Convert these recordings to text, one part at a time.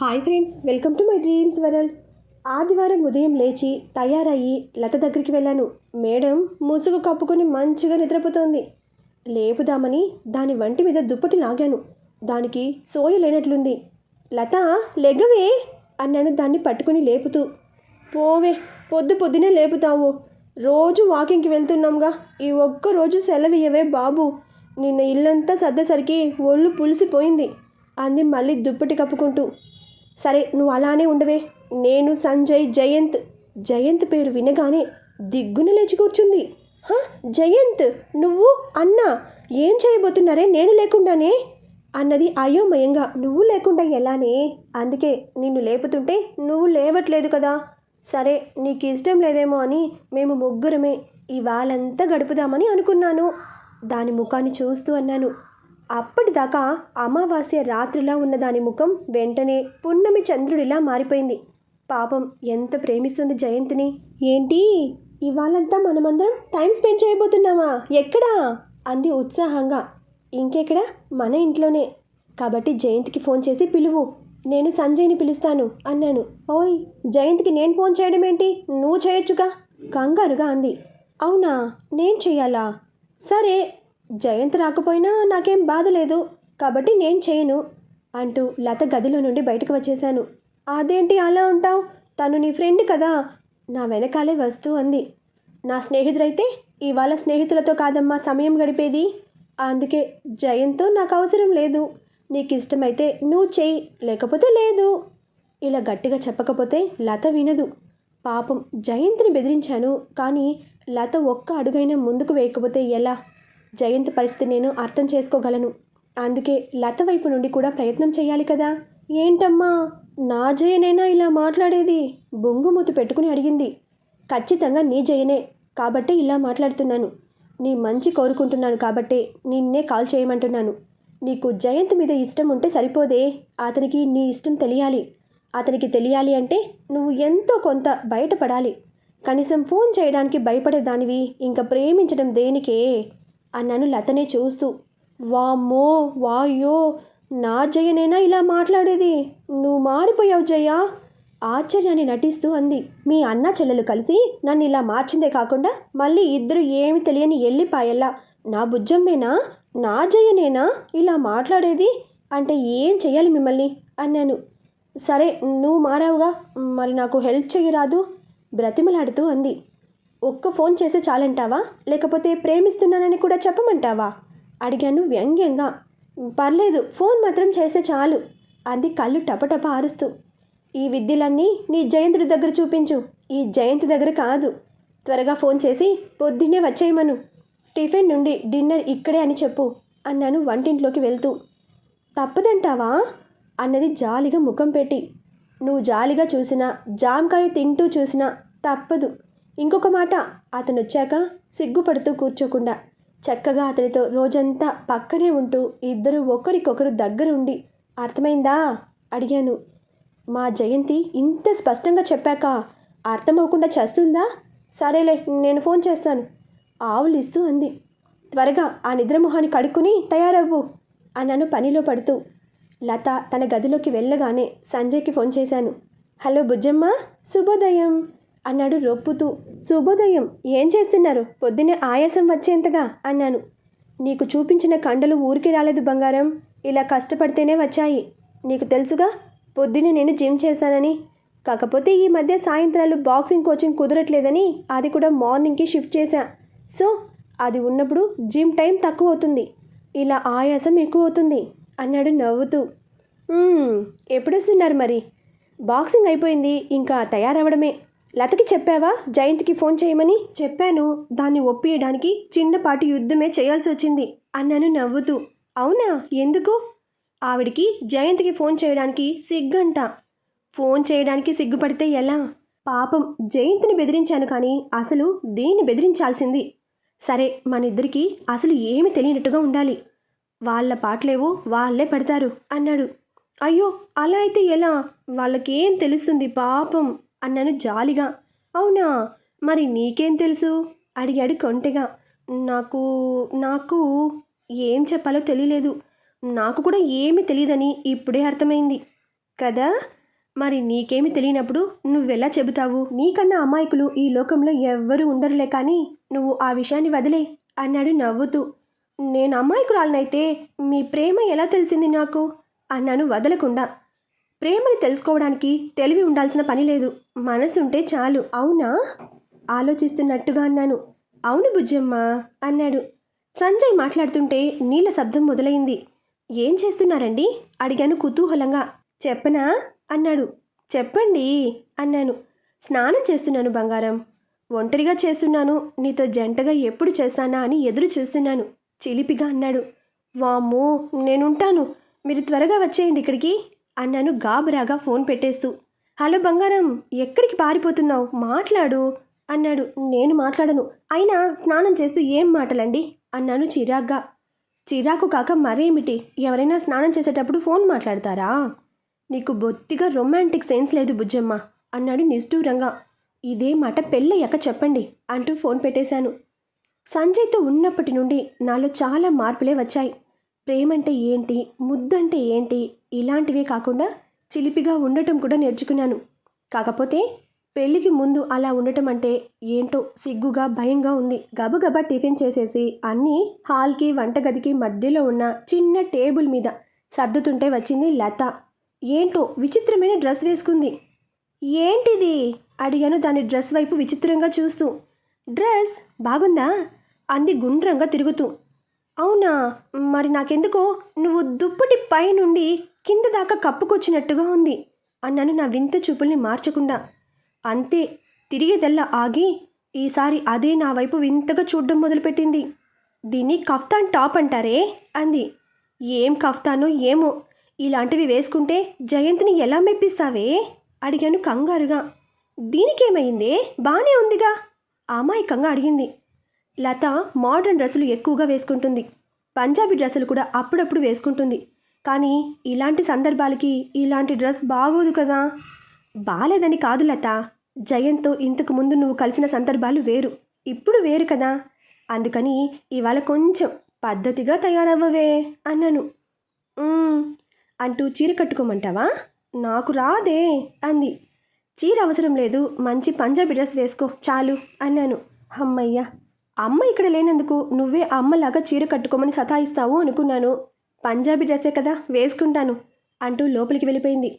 Hi friends welcome to my dreams world. ఆదివారం ఉదయం లేచి తయారయ్యి లత దగ్గరికి వెళ్ళాను. మేడం ముసుగు కప్పుకొని మంచిగా నిద్రపోతోంది. లేపుదామని దాని వంటి మీద దుప్పటి లాగాను. దానికి సోయ లేనట్లుంది. లత లెగవే అన్నాను దాన్ని పట్టుకుని లేపుతూ. పోవే పొద్దు పొద్దునే లేపుతావు. రోజు వాకింగ్కి వెళ్తున్నాంగా. ఈ ఒక్క రోజు సెలవియ్యవే బాబు. నిన్న ఇల్లంతా సర్దేసరికి ఒళ్ళు పులిసిపోయింది. అంది మళ్ళీ దుప్పటి కప్పుకుంటూ. సరే నువ్వు అలానే ఉండవే. నేను సంజయ్ జయంత్ జయంత్ పేరు వినగానే దిగ్గున లేచి కూర్చుంది. జయంత్ నువ్వు అన్నా ఏం చేయబోతున్నారే? నేను లేకుండానే? అన్నది అయోమయంగా నువ్వు లేకుండా ఎలానే? అందుకే నిన్ను లేపుతుంటే నువ్వు లేవట్లేదు కదా. సరే నీకు ఇష్టం లేదేమో అని మేము ముగ్గురమే ఇవాళంతా గడుపుదామని అనుకున్నాను. దాని ముఖాన్ని చూస్తూ అన్నాను. అప్పటిదాకా అమావాస్య రాత్రిలా ఉన్న దాని ముఖం వెంటనే పున్నమి చంద్రుడిలా మారిపోయింది. పాపం ఎంత ప్రేమిస్తుంది జయంతిని. ఏంటి? ఇవాళంతా మనమందరం టైం స్పెండ్ చేయబోతున్నామా? ఎక్కడా? అంది ఉత్సాహంగా. ఇంకెక్కడ? మన ఇంట్లోనే. కాబట్టి జయంత్కి ఫోన్ చేసి పిలువు. నేను సంజయ్ని పిలుస్తాను అన్నాను. ఓయ్ జయంత్కి నేను ఫోన్ చేయడం ఏంటి నువ్వు చేయొచ్చుగా? కంగారుగా అంది. అవునా? నేను చెయ్యాలా? సరే జయంత్ రాకపోయినా నాకేం బాధ లేదు. కాబట్టి నేను చేయను అంటూ లత గదిలో నుండి బయటకు వచ్చేశాను. అదేంటి అలా ఉంటావు? తను నీ ఫ్రెండ్ కదా? నా వెనకాలే వస్తూ అంది. నా స్నేహితుడైతే ఇవాళ స్నేహితులతో కాదమ్మా సమయం గడిపేది. అందుకే జయంతో నాకు అవసరం లేదు. నీకు ఇష్టమైతే నువ్వు చెయ్యి లేకపోతే లేదు. ఇలా గట్టిగా చెప్పకపోతే లత వినదు. పాపం జయంత్ని బెదిరించాను కానీ లత ఒక్క అడుగైనా ముందుకు వేయకపోతే ఎలా? జయంత్ పరిస్థితి నేను అర్థం చేసుకోగలను. అందుకే లత వైపు నుండి కూడా ప్రయత్నం చేయాలి కదా. ఏంటమ్మా? నా జయనైనా ఇలా మాట్లాడేది? బొంగుమూతి పెట్టుకుని అడిగింది. ఖచ్చితంగా నీ జయనే. కాబట్టే ఇలా మాట్లాడుతున్నాను. నీ మంచి కోరుకుంటున్నాను కాబట్టే నిన్నే కాల్ చేయమంటున్నాను. నీకు జయంత్ మీద ఇష్టం ఉంటే సరిపోదే. అతనికి నీ ఇష్టం తెలియాలి. అతనికి తెలియాలి అంటే నువ్వు ఎంతో కొంత బయటపడాలి. కనీసం ఫోన్ చేయడానికి భయపడేదానివి. ఇంకా ప్రేమించడం దేనికే? అన్నాను లతనే చూస్తూ వామ్మో వాయో నా జయనేనా ఇలా మాట్లాడేది? నువ్వు మారిపోయావు జయ? ఆశ్చర్యాన్ని నటిస్తూ అంది. మీ అన్న చెల్లెలు కలిసి నన్ను ఇలా మార్చిందే కాకుండా మళ్ళీ ఇద్దరు ఏమి తెలియని ఎల్లిపాయల్లా నా బుజ్జమ్మేనా నా జయనేనా ఇలా మాట్లాడేది? అంటే ఏం చెయ్యాలి మిమ్మల్ని? అన్నాను. సరే నువ్వు మారావుగా మరి నాకు హెల్ప్ చేయరాదు బ్రతిమలాడుతూ అంది. ఒక్క ఫోన్ చేస్తే చాలంటావా? లేకపోతే ప్రేమిస్తున్నానని కూడా చెప్పమంటావా? అడిగాను వ్యంగ్యంగా. పర్లేదు ఫోన్ మాత్రం చేస్తే చాలు. అంది కళ్ళు టపటప ఆరుస్తూ. ఈ విద్యలన్నీ నీ జయంతుడి దగ్గర చూపించు. ఈ జయంతి దగ్గర కాదు. త్వరగా ఫోన్ చేసి పొద్దున్నే వచ్చేయమను టిఫిన్ నుండి డిన్నర్ ఇక్కడే అని చెప్పు అన్నాను వంటింట్లోకి వెళ్తూ. తప్పదంటావా? అన్నది జాలిగా ముఖం పెట్టి. నువ్వు జాలిగా చూసినా జామకాయ తింటూ చూసినా తప్పదు. ఇంకొక మాట అతను వచ్చాక సిగ్గుపడుతూ కూర్చోకుండా చక్కగా అతనితో రోజంతా పక్కనే ఉంటూ ఇద్దరు ఒకరికొకరు దగ్గర ఉండి అర్థమైందా? అడిగాను. మా జయంతి ఇంత స్పష్టంగా చెప్పాక అర్థమవకుండా చేస్తుందా? సరేలే నేను ఫోన్ చేస్తాను ఆవులిస్తూ అంది. త్వరగా ఆ నిద్రమొహాన్ని కడుక్కుని తయారవ్వు అన్నాను పనిలో పడుతూ. లత తన గదిలోకి వెళ్ళగానే సంజయ్కి ఫోన్ చేశాను. హలో బుజ్జమ్మ శుభోదయం. అన్నాడు రొప్పుతూ. శుభోదయం ఏం చేస్తున్నారు? పొద్దున్నే ఆయాసం వచ్చేంతగా? అన్నాను. నీకు చూపించిన కండలు ఊరికి రాలేదు బంగారం. ఇలా కష్టపడితేనే వచ్చాయి. నీకు తెలుసుగా పొద్దున్నే నేను జిమ్ చేశానని. కాకపోతే ఈ మధ్య సాయంత్రాలు బాక్సింగ్ కోచింగ్ కుదరట్లేదని అది కూడా మార్నింగ్కి షిఫ్ట్ చేశా. సో అది ఉన్నప్పుడు జిమ్ టైం తక్కువ అవుతుంది ఇలా ఆయాసం ఎక్కువ అవుతుంది అన్నాడు నవ్వుతూ. ఎప్పుడొస్తున్నారు ఎప్పుడు వస్తున్నారు మరి? బాక్సింగ్ అయిపోయింది ఇంకా తయారవడమే లతకి చెప్పావా? జయంత్కి ఫోన్ చేయమని? చెప్పాను. దాన్ని ఒప్పియడానికి చిన్నపాటి యుద్ధమే చేయాల్సి వచ్చింది అన్నాను నవ్వుతూ. అవునా? ఎందుకు? ఆవిడికి జయంత్కి ఫోన్ చేయడానికి సిగ్గంట. ఫోన్ చేయడానికి సిగ్గుపడితే ఎలా? పాపం జయంత్ని బెదిరించాను కానీ అసలు దీన్ని బెదిరించాల్సింది. సరే మన ఇద్దరికి అసలు ఏమి తెలియనట్టుగా ఉండాలి. వాళ్ళ పాటలేవో వాళ్ళే పెడతారు అన్నాడు. అయ్యో అలా అయితే ఎలా? వాళ్ళకేం తెలుస్తుంది పాపం? అన్నాను జాలిగా. అవునా? మరి నీకేం తెలుసు? అడిగాడు కొంటెగా. నాకు నాకు ఏం చెప్పాలో తెలియలేదు. నాకు కూడా ఏమీ తెలియదని ఇప్పుడే అర్థమైంది. కదా? మరి నీకేమి తెలియనప్పుడు నువ్వెలా చెబుతావు? నీకన్నా అమాయకులు ఈ లోకంలో ఎవ్వరూ ఉండరులే కానీ నువ్వు ఆ విషయాన్ని వదిలే అన్నాడు నవ్వుతూ. నేను అమాయకురాలనైతే మీ ప్రేమ ఎలా తెలిసింది నాకు? అన్నాను వదలకుండా. ప్రేమని తెలుసుకోవడానికి తెలివి ఉండాల్సిన పని లేదు. మనసుంటే చాలు. అవునా? ఆలోచిస్తున్నట్టుగా అన్నాను. అవును బుజ్జమ్మ అన్నాడు. సంజయ్ మాట్లాడుతుంటే నీళ్ళ శబ్దం మొదలైంది. ఏం చేస్తున్నారండి? అడిగాను కుతూహలంగా. చెప్పనా? అన్నాడు. చెప్పండి అన్నాను. స్నానం చేస్తున్నాను బంగారం. ఒంటరిగా చేస్తున్నాను. నీతో జంటగా ఎప్పుడు చేస్తానా అని ఎదురు చూస్తున్నాను. చిలిపిగా అన్నాడు. వామ్మో నేనుంటాను. మీరు త్వరగా వచ్చేయండి ఇక్కడికి. అన్నాను గాబరాగా ఫోన్ పెట్టేస్తూ హలో బంగారం ఎక్కడికి పారిపోతున్నావు? మాట్లాడు. అన్నాడు. నేను మాట్లాడను. అయినా స్నానం చేస్తూ ఏం మాటలండి? అన్నాను చిరాగ్గా. చిరాకు కాక మరేమిటి? ఎవరైనా స్నానం చేసేటప్పుడు ఫోన్ మాట్లాడతారా? నీకు బొత్తిగా రొమాంటిక్ సెన్స్ లేదు బుజ్జమ్మ అన్నాడు నిష్ఠూరంగా. ఇదే మాట పెళ్ళయ్యాక చెప్పండి అంటూ ఫోన్ పెట్టేశాను. సంజయ్తో ఉన్నప్పటి నుండి నాలో చాలా మార్పులే వచ్చాయి. ప్రేమంటే ఏంటి? ముద్దంటే ఏంటి? ఇలాంటివే కాకుండా చిలిపిగా ఉండటం కూడా నేర్చుకున్నాను. కాకపోతే పెళ్ళికి ముందు అలా ఉండటం అంటే ఏంటో సిగ్గుగా భయంగా ఉంది. గబగబా టిఫిన్ చేసేసి అన్నీ హాల్కి వంటగదికి మధ్యలో ఉన్న చిన్న టేబుల్ మీద సర్దుతుంటే వచ్చింది లత. ఏంటో విచిత్రమైన డ్రెస్ వేసుకుంది. ఏంటిది? అడిగాను దాని డ్రెస్ వైపు విచిత్రంగా చూస్తూ. డ్రెస్ బాగుందా? అంది గుండ్రంగా తిరుగుతూ. అవునా? మరి నాకెందుకో? నువ్వు దుప్పటి పైనుండి కింద దాకా కప్పుకొచ్చినట్టుగా ఉంది అన్నాను నా వింత చూపుల్ని మార్చకుండా. అంతే తిరిగేదల్లా ఆగి ఈసారి అదే నా వైపు వింతగా చూడడం మొదలుపెట్టింది. దీన్ని కఫ్తాన్ టాప్ అంటారే? అంది. ఏం కఫ్తానో ఏమో ఇలాంటివి వేసుకుంటే జయంత్ని ఎలా మెప్పిస్తావే? అడిగాను కంగారుగా. దీనికేమైందే? బాగానే ఉందిగా? అమాయకంగా అడిగింది. లత మోడర్న్ డ్రెస్సులు ఎక్కువగా వేసుకుంటుంది. పంజాబీ డ్రెస్సులు కూడా అప్పుడప్పుడు వేసుకుంటుంది. కానీ ఇలాంటి సందర్భాలకి ఇలాంటి డ్రెస్ బాగోదు కదా. బాలేదని కాదు లత. జయంతో ఇంతకు ముందు నువ్వు కలిసిన సందర్భాలు వేరు. ఇప్పుడు వేరు కదా. అందుకని ఇవాళ కొంచెం పద్ధతిగా తయారవ్వవే అన్నాను. అంటూ చీర కట్టుకోమంటావా? నాకు రాదే అంది. చీర అవసరం లేదు మంచి పంజాబీ డ్రెస్ వేసుకో చాలు అన్నాను. అమ్మయ్య అమ్మ ఇక్కడ లేనందుకు నువ్వే అమ్మలాగా చీర కట్టుకోమని సతాయిస్తావు అనుకున్నాను. పంజాబీ డ్రెస్సే కదా వేసుకుంటాను అంటూ లోపలికి వెళ్ళిపోయింది.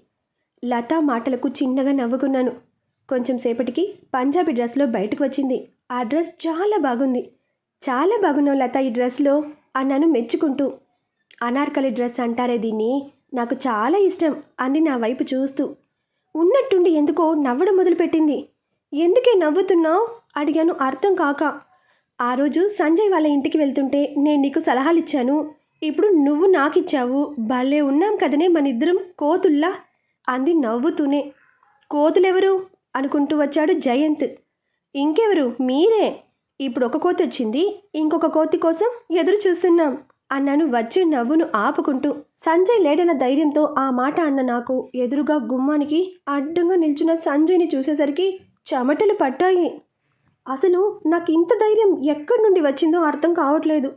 లతా మాటలకు చిన్నగా నవ్వుకున్నాను. కొంచెం సేపటికి పంజాబీ డ్రెస్లో బయటకు వచ్చింది. ఆ డ్రెస్ చాలా బాగుంది. చాలా బాగున్నావు లత ఈ డ్రెస్లో అన్నాను మెచ్చుకుంటూ. అనార్కలి డ్రెస్ అంటారే దీన్ని? నాకు చాలా ఇష్టం అంది నా వైపు చూస్తూ. ఉన్నట్టుండి ఎందుకో నవ్వడం మొదలుపెట్టింది. ఎందుకే నవ్వుతున్నావు? అడిగాను అర్థం కాక. ఆ రోజు సంజయ్ వాళ్ళ ఇంటికి వెళ్తుంటే నేను నీకు సలహాలు ఇచ్చాను ఇప్పుడు నువ్వు నాకిచ్చావు. భలే ఉన్నాం కదనే మనిద్దరం కోతుల్లా అంది నవ్వుతూనే. కోతులెవరు? అనుకుంటూ వచ్చాడు జయంత్. ఇంకెవరు? మీరే. ఇప్పుడు ఒక కోతి వచ్చింది ఇంకొక కోతి కోసం ఎదురు చూస్తున్నాం అన్నాను వచ్చే నవ్వును ఆపుకుంటూ. సంజయ్ లేడన్న ధైర్యంతో ఆ మాట అన్న నాకు. ఎదురుగా గుమ్మానికి అడ్డంగా నిల్చున్న సంజయ్ని చూసేసరికి చెమటలు పట్టాయి. అసలు నాకు ఇంత ధైర్యం ఎక్కడి నుండి వచ్చిందో అర్థం కావట్లేదు.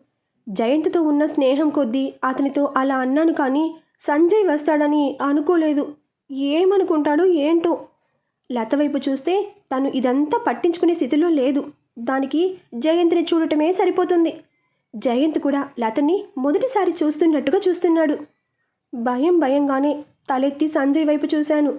జయంత్తో ఉన్న స్నేహం కొద్దీ అతనితో అలా అన్నాను కానీ సంజయ్ వస్తాడని అనుకోలేదు. ఏమనుకుంటాడో ఏంటో? లత వైపు చూస్తే తను ఇదంతా పట్టించుకునే స్థితిలో లేదు. దానికి జయంత్ని చూడటమే సరిపోతుంది. జయంత్ కూడా లతని మొదటిసారి చూస్తున్నట్టుగా చూస్తున్నాడు. భయం భయంగానే తలెత్తి సంజయ్ వైపు చూశాను.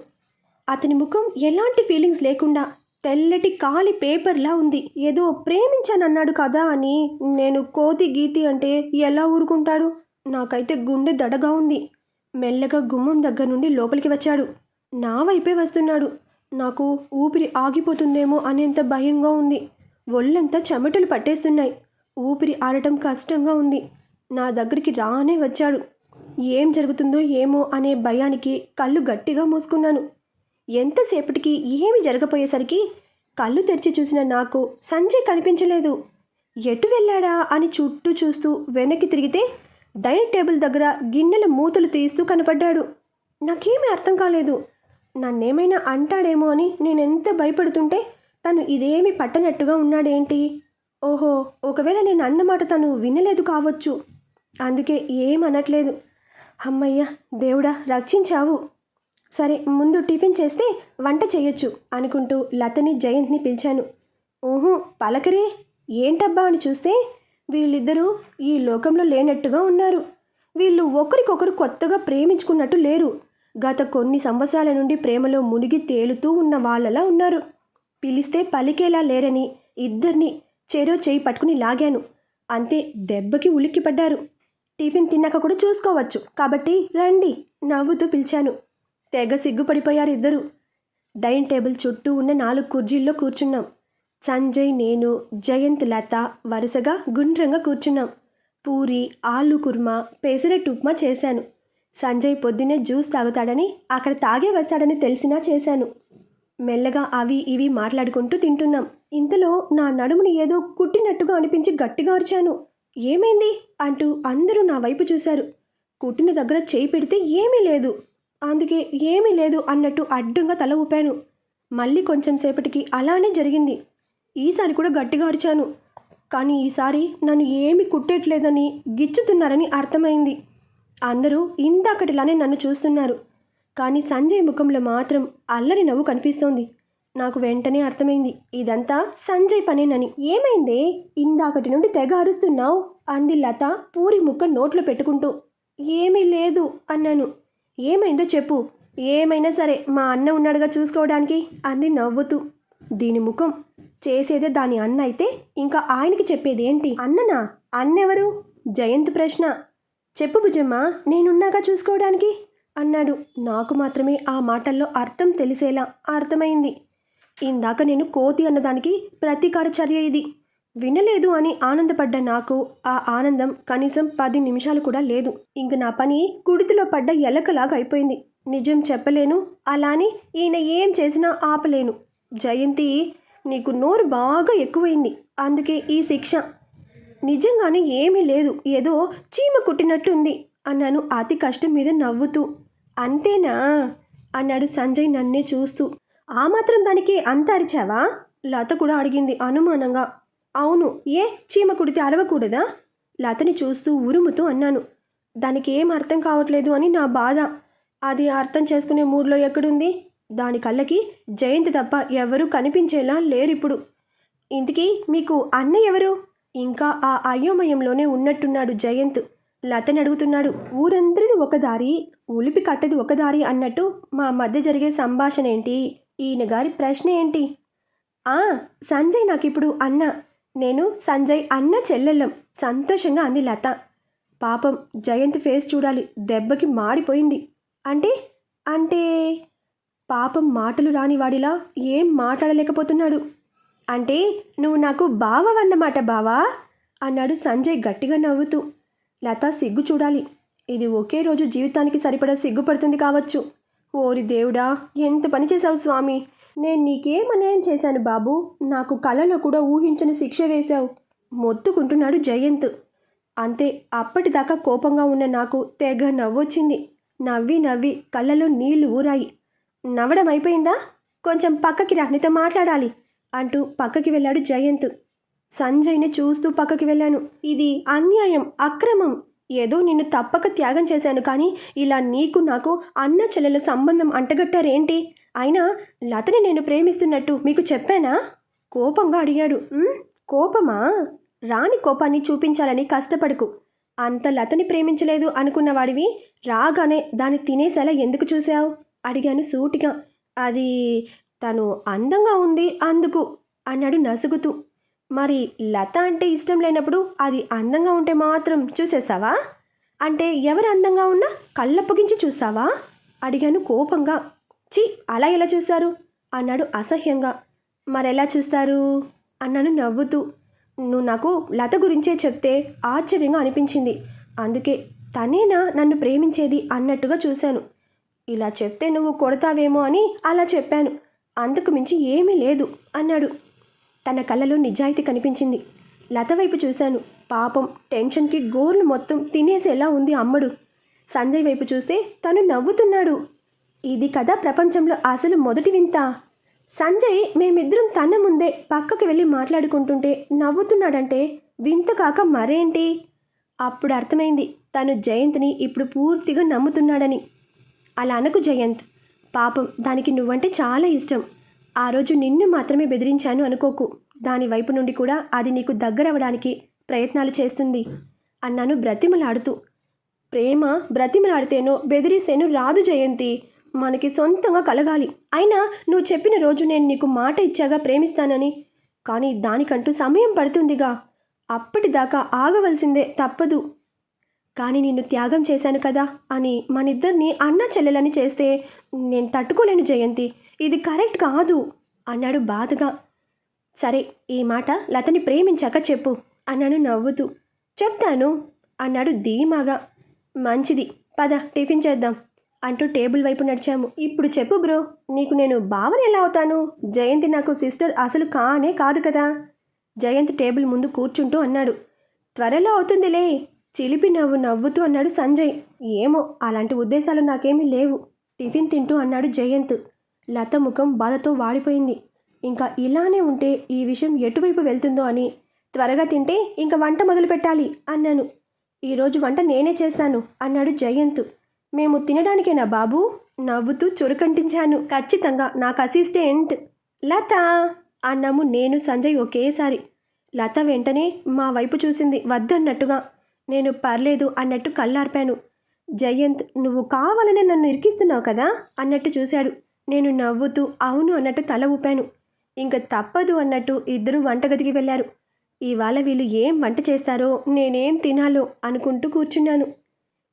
అతని ముఖం ఎలాంటి ఫీలింగ్స్ లేకుండా తెల్లటి కాలి పేపర్లా ఉంది. ఏదో ప్రేమించానన్నాడు కదా అని నేను కోతి గీతి అంటే ఎలా ఊరుకుంటాడు? నాకైతే గుండె దడగా ఉంది. మెల్లగా గుమ్మం దగ్గర నుండి లోపలికి వచ్చాడు. నా వైపే వస్తున్నాడు. నాకు ఊపిరి ఆగిపోతుందేమో అనేంత భయంగా ఉంది. ఒళ్ళంతా చెమటలు పట్టేస్తున్నాయి. ఊపిరి ఆడటం కష్టంగా ఉంది. నా దగ్గరికి రానే వచ్చాడు. ఏం జరుగుతుందో ఏమో అనే భయానికి కళ్ళు గట్టిగా మూసుకున్నాను. ఎంతసేపటికి ఏమి జరగపోయేసరికి కళ్ళు తెరిచి చూసిన నాకు సంజయ్ కనిపించలేదు. ఎటు వెళ్ళాడా అని చుట్టూ చూస్తూ వెనక్కి తిరిగితే డైనింగ్ టేబుల్ దగ్గర గిన్నెల మూతలు తీస్తూ కనపడ్డాడు. నాకేమీ అర్థం కాలేదు. నన్నేమైనా అంటాడేమో అని నేనెంత భయపడుతుంటే తను ఇదేమి పట్టనట్టుగా ఉన్నాడేంటి? ఓహో ఒకవేళ నేను అన్నమాట తను వినలేదు కావచ్చు. అందుకే ఏమనట్లేదు. అమ్మయ్య దేవుడా రక్షించావు. సరే ముందు టిఫిన్ చేస్తే వంట చేయొచ్చు అనుకుంటూ లతని జయంత్ని పిలిచాను. ఊహు పలకరే ఏంటబ్బా అని చూస్తే వీళ్ళిద్దరూ ఈ లోకంలో లేనట్టుగా ఉన్నారు. వీళ్ళు ఒకరికొకరు కొత్తగా ప్రేమించుకున్నట్టు లేరు. గత కొన్ని సంవత్సరాల నుండి ప్రేమలో మునిగి తేలుతూ ఉన్న వాళ్ళలా ఉన్నారు. పిలిస్తే పలికేలా లేరని ఇద్దరిని చెరో చేయి పట్టుకుని లాగాను. అంతే దెబ్బకి ఉలిక్కి పడ్డారు టిఫిన్ తిన్నాక కూడా చూసుకోవచ్చు. కాబట్టి రండి నవ్వుతూ పిలిచాను. తెగ సిగ్గుపడిపోయారు ఇద్దరు. డైనింగ్ టేబుల్ చుట్టూ ఉన్న నాలుగు కుర్జీల్లో కూర్చున్నాం. సంజయ్ నేను జయంత్ లత వరుసగా గుండ్రంగా కూర్చున్నాం. పూరి ఆలు కుర్మా పెసరెట్ ఉప్మా చేశాను. సంజయ్ పొద్దున్నే జ్యూస్ తాగుతాడని అక్కడ తాగే వస్తాడని తెలిసినా చేశాను. మెల్లగా అవి ఇవి మాట్లాడుకుంటూ తింటున్నాం. ఇంతలో నా నడుముని ఏదో కుట్టినట్టుగా అనిపించి గట్టిగా అరిచాను. ఏమైంది? అంటూ అందరూ నా వైపు చూశారు. కుట్టిన దగ్గర చేయి పెడితే ఏమీ లేదు. అందుకే ఏమీ లేదు అన్నట్టు అడ్డంగా తల ఊపాను. మళ్ళీ కొంచెం సేపటికి అలానే జరిగింది. ఈసారి కూడా గట్టిగా అరిచాను. కానీ ఈసారి నన్ను ఏమి కుట్టేట్లేదని గిచ్చుతున్నారని అర్థమైంది. అందరూ ఇందాకటిలానే నన్ను చూస్తున్నారు. కానీ సంజయ్ ముఖంలో మాత్రం అల్లరి నవ్వు కనిపిస్తోంది. నాకు వెంటనే అర్థమైంది ఇదంతా సంజయ్ పనేనని. ఏమైందే? ఇందాకటి నుండి తెగ అరుస్తున్నావు? అంది లత పూరి ముక్క నోట్లో పెట్టుకుంటూ. ఏమీ లేదు అన్నాను. ఏమైందో చెప్పు. ఏమైనా సరే మా అన్న ఉన్నాడుగా చూసుకోవడానికి. అంది నవ్వుతూ. దీని ముఖం చేసేదే దాని అన్న అయితే ఇంకా ఆయనకి చెప్పేది ఏంటి? అన్ననా? అన్నెవరు? జయంత్ ప్రశ్న. చెప్పు భుజమ్మ నేనున్నాగా చూసుకోవడానికి? అన్నాడు. నాకు మాత్రమే ఆ మాటల్లో అర్థం తెలిసేలా అర్థమైంది. ఇందాక నేను కోతి అన్నదానికి ప్రతీకార చర్య ఇది. వినలేదు అని ఆనందపడ్డ నాకు ఆ ఆనందం కనీసం పది నిమిషాలు కూడా లేదు. ఇంక నా పని కుడితిలో పడ్డ ఎలకలాగా అయిపోయింది. నిజం చెప్పలేను అలాని ఈయన ఏం చేసినా ఆపలేను. జయంతి నీకు నోరు బాగా ఎక్కువైంది. అందుకే ఈ శిక్ష. నిజంగానే ఏమీ లేదు. ఏదో చీమ కుట్టినట్టుంది అన్నాను అతి కష్టం మీద నవ్వుతూ. అంతేనా? అన్నాడు సంజయ్ నన్నే చూస్తూ. ఆ మాత్రం దానికి అంత అరిచావా? లత కూడా అడిగింది అనుమానంగా. అవును. ఏ? చీమ కుడితే అరవకూడదా? లతని చూస్తూ ఉరుముతూ అన్నాను. దానికి ఏం అర్థం కావట్లేదు అని నా బాధ. అది అర్థం చేసుకునే మూడ్లో ఎక్కడుంది? దాని కళ్ళకి జయంతి తప్ప ఎవరూ కనిపించేలా లేరిప్పుడు. ఇంతకీ మీకు అన్న ఎవరు? ఇంకా ఆ అయోమయంలోనే ఉన్నట్టున్నాడు జయంత్. లతని అడుగుతున్నాడు ఊరందరిది ఒకదారి ఉలిపి కట్టది ఒకదారి అన్నట్టు మా మధ్య జరిగే సంభాషణ ఏంటి? ఈయన గారి ప్రశ్న ఏంటి? ఆ! సంజయ్ నాకిప్పుడు అన్న. నేను సంజయ్ అన్న చెల్లెళ్ళం. సంతోషంగా అంది లత. పాపం జయంత్ ఫేస్ చూడాలి. దెబ్బకి మాడిపోయింది. అంటే అంటే పాపం మాటలు రాని వాడిలా ఏం మాట్లాడలేకపోతున్నాడు. అంటే నువ్వు నాకు బావవన్నమాట బావా అన్నాడు సంజయ్ గట్టిగా నవ్వుతూ. లత సిగ్గు చూడాలి. ఇది ఒకే రోజు జీవితానికి సరిపడా సిగ్గుపడుతుంది కావచ్చు. ఓరి దేవుడా ఎంత పని చేశావు స్వామి? నేను నీకేం అన్యాయం చేశాను బాబు? నాకు కలలో కూడా ఊహించని శిక్ష వేశావు. మొత్తుకుంటున్నాడు జయంత్. అంతే అప్పటిదాకా కోపంగా ఉన్న నాకు తెగ నవ్వొచ్చింది. నవ్వి నవ్వి కళ్ళలో నీళ్ళు ఊరాయి. నవ్వడం అయిపోయిందా? కొంచెం పక్కకి రా నీతో మాట్లాడాలి అంటూ పక్కకి వెళ్ళాడు జయంత్. సంజయ్ని చూస్తూ పక్కకి వెళ్ళాను. ఇది అన్యాయం అక్రమం. ఏదో నిన్ను తప్పక త్యాగం చేశాను కానీ ఇలా నీకు నాకు అన్న చెల్లెల సంబంధం అంటగట్టారేంటి? అయినా లతని నేను ప్రేమిస్తున్నట్టు మీకు చెప్పానా? కోపంగా అడిగాడు. కోపమా? రాని కోపాన్ని చూపించాలని కష్టపడకు. అంత లతని ప్రేమించలేదు అనుకున్నవాడివి. రాగానే దాన్ని తినేసేలా ఎందుకు చూసావు అడిగాను సూటిగా. అది తను అందంగా ఉంది అందుకు అన్నాడు నసుగుతూ. మరి లత అంటే ఇష్టం లేనప్పుడు అది అందంగా ఉంటే మాత్రం చూసేస్తావా? అంటే ఎవరు అందంగా ఉన్నా కళ్ళప్పగించి చూసావా అడిగాను కోపంగా. ఛీ అలా ఎలా చూశారు? అన్నాడు అసహ్యంగా. మరెలా చూస్తారు? అన్నాను నవ్వుతూ. నువ్వు నాకు లత గురించే చెప్తే ఆశ్చర్యంగా అనిపించింది. అందుకే తనేనా నన్ను ప్రేమించేది అన్నట్టుగా చూశాను. ఇలా చెప్తే నువ్వు కొడతావేమో అని అలా చెప్పాను. అంతకు మించి ఏమీ లేదు అన్నాడు. తన కళ్ళలో నిజాయితీ కనిపించింది. లత వైపు చూశాను. పాపం టెన్షన్కి గోర్లు మొత్తం తినేసేలా ఉంది అమ్మడు. సంజయ్ వైపు చూస్తే తను నవ్వుతున్నాడు. ఇది కదా ప్రపంచంలో అసలు మొదటి వింత. సంజయ్ మేమిద్దరం తన ముందే పక్కకి వెళ్ళి మాట్లాడుకుంటుంటే నవ్వుతున్నాడంటే వింత కాక మరేంటి? అప్పుడు అర్థమైంది తను జయంత్ని ఇప్పుడు పూర్తిగా నమ్ముతున్నాడని. అలా అనకు జయంత్. పాపం దానికి నువ్వంటే చాలా ఇష్టం. ఆ రోజు నిన్ను మాత్రమే బెదిరించాను అనుకోకు. దాని వైపు నుండి కూడా అది నీకు దగ్గరవడానికి ప్రయత్నాలు చేస్తుంది అన్నాను బ్రతిమలాడుతూ. ప్రేమ బ్రతిమలాడితేనో బెదిరిస్తేనో రాదు జయంతి. మనకి సొంతంగా కలగాలి. అయినా నువ్వు చెప్పిన రోజు నేను నీకు మాట ఇచ్చాగా ప్రేమిస్తానని. కానీ దానికంటూ సమయం పడుతుందిగా. అప్పటిదాకా ఆగవలసిందే తప్పదు. కానీ నిన్ను త్యాగం చేశాను కదా అని మనిద్దరిని అన్న చెల్లెలని చేస్తే నేను తట్టుకోలేను జయంతి. ఇది కరెక్ట్ కాదు అన్నాడు బాధగా. సరే ఈ మాట లతని ప్రేమించాక చెప్పు అన్నాను నవ్వుతూ. చెప్తాను అన్నాడు ధీమాగా. మంచిది. పద టిఫిన్ చేద్దాం. అంటూ టేబుల్ వైపు నడిచాము. ఇప్పుడు చెప్పు బ్రో నీకు నేను భావన ఎలా అవుతాను? జయంతి నాకు సిస్టర్ అసలు కానే కాదు కదా. జయంత్ టేబుల్ ముందు కూర్చుంటూ అన్నాడు. త్వరలో అవుతుందిలే చిలిపి నవ్వు నవ్వుతూ అన్నాడు సంజయ్. ఏమో అలాంటి ఉద్దేశాలు నాకేమీ లేవు టిఫిన్ తింటూ అన్నాడు జయంత్. లత ముఖం బాధతో వాడిపోయింది. ఇంకా ఇలానే ఉంటే ఈ విషయం ఎటువైపు వెళ్తుందో అని త్వరగా తింటే ఇంకా వంట మొదలు పెట్టాలి అన్నాను ఈరోజు వంట నేనే చేస్తాను అన్నాడు జయంత్. మేము తినడానికేనా బాబు? నవ్వుతూ చురుకంటించాను. ఖచ్చితంగా నాకు అసిస్టెంట్. లత! అన్నాము నేను సంజయ్ ఒకేసారి. లత వెంటనే మా వైపు చూసింది. వద్దన్నట్టుగా. నేను పర్లేదు అన్నట్టు కళ్ళార్పాను. జయంత్ నువ్వు కావాలనే నన్ను ఇరికిస్తున్నావు కదా? అన్నట్టు చూశాడు. నేను నవ్వుతూ అవును అన్నట్టు తల ఊపాను. ఇంక తప్పదు అన్నట్టు ఇద్దరు వంటగదికి వెళ్ళారు. ఇవాళ వీళ్ళు ఏం వంట చేస్తారో నేనేం తినాలో అనుకుంటూ కూర్చున్నాను.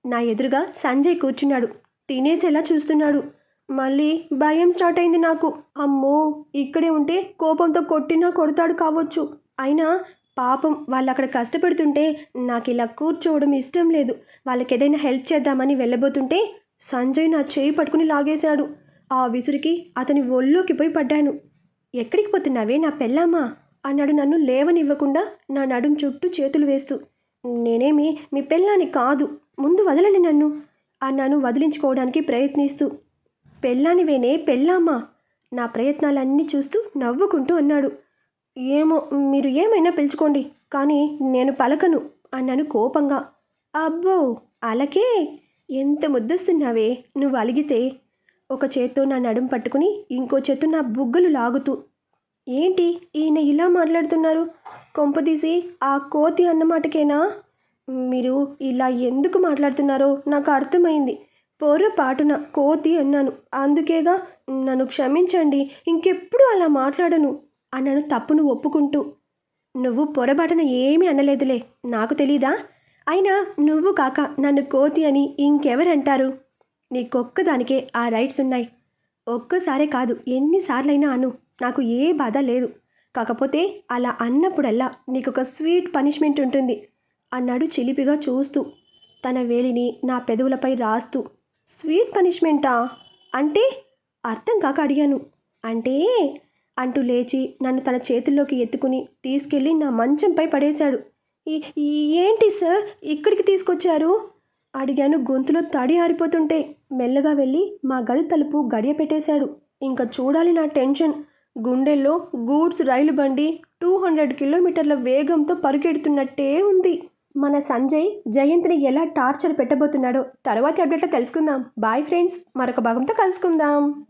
నా ఎదురుగా సంజయ్ కూర్చున్నాడు. తినేసేలా చూస్తున్నాడు. మళ్ళీ భయం స్టార్ట్ అయింది నాకు. అమ్మో ఇక్కడే ఉంటే కోపంతో కొట్టినా కొడతాడు కావచ్చు. అయినా పాపం వాళ్ళు అక్కడ కష్టపడుతుంటే నాకు ఇలా కూర్చోవడం ఇష్టం లేదు. వాళ్ళకి ఏదైనా హెల్ప్ చేద్దామని వెళ్ళబోతుంటే సంజయ్ నా చేయి పట్టుకుని లాగేశాడు. ఆ విసురికి అతని ఒళ్ళోకి పోయి పడ్డాను. ఎక్కడికి పోతున్నావే నా పెళ్ళామా? అన్నాడు నన్ను లేవనివ్వకుండా నా నడుం చుట్టూ చేతులు వేస్తూ. నేనేమి మీ పెళ్ళాని కాదు. ముందు వదలండి నన్ను. అన్నాను వదిలించుకోవడానికి ప్రయత్నిస్తూ. పెళ్ళానివేనే పెళ్ళామా నా ప్రయత్నాలన్నీ చూస్తూ నవ్వుకుంటూ అన్నాడు. ఏమో మీరు ఏమైనా పిలుచుకోండి కానీ నేను పలకను అన్నాను కోపంగా. అబ్బో అలకే? ఎంత ముద్దస్తున్నావే? నువ్వు అలిగితే. ఒక చేత్తో నా నడుం పట్టుకుని ఇంకో చేత్తో నా బుగ్గలు లాగుతూ. ఏంటి ఈయన ఇలా మాట్లాడుతున్నారు? కొంపదీసి ఆ కోతి అన్నమాటకేనా మీరు ఇలా ఎందుకు మాట్లాడుతున్నారో నాకు అర్థమైంది. పొరపాటున కోతి అన్నాను. అందుకేగా నన్ను క్షమించండి ఇంకెప్పుడు అలా మాట్లాడను అన్నాను తప్పును ఒప్పుకుంటూ. నువ్వు పొరపాటున ఏమీ అనలేదులే నాకు తెలీదా? అయినా నువ్వు కాక నన్ను కోతి అని ఇంకెవరంటారు? నీకొక్కదానికే ఆ రైట్స్ ఉన్నాయి. ఒక్కసారే కాదు ఎన్నిసార్లైనా అను నాకు ఏ బాధ లేదు. కాకపోతే అలా అన్నప్పుడల్లా నీకొక స్వీట్ పనిష్మెంట్ ఉంటుంది అన్నాడు చిలిపిగా చూస్తూ. తన వేలిని నా పెదవులపై రాస్తూ. స్వీట్ పనిష్మెంటా? అంటే అర్థం కాక అడిగాను. అంటే? అంటూ లేచి నన్ను తన చేతుల్లోకి ఎత్తుకుని తీసుకెళ్ళి నా మంచంపై పడేశాడు. "ఈ- ఈ ఏంటి సార్? ఇక్కడికి తీసుకొచ్చారు? అడిగాను గొంతులో తడి ఆరిపోతుంటే మెల్లగా వెళ్ళి మా గది తలుపు గడియ పెట్టేశాడు ఇంకా చూడాలి నా టెన్షన్. గుండెల్లో గూడ్స్ రైలు బండి టూ హండ్రెడ్ కిలోమీటర్ల వేగంతో పరుగెడుతున్నట్టే ఉంది. మన సంజయ్ జయంత్ని ఎలా టార్చర్ పెట్టబోతున్నాడో తర్వాతి అప్డేట్లో తెలుసుకుందాం. బాయ్ ఫ్రెండ్స్ మరొక భాగంతో కలుసుకుందాం.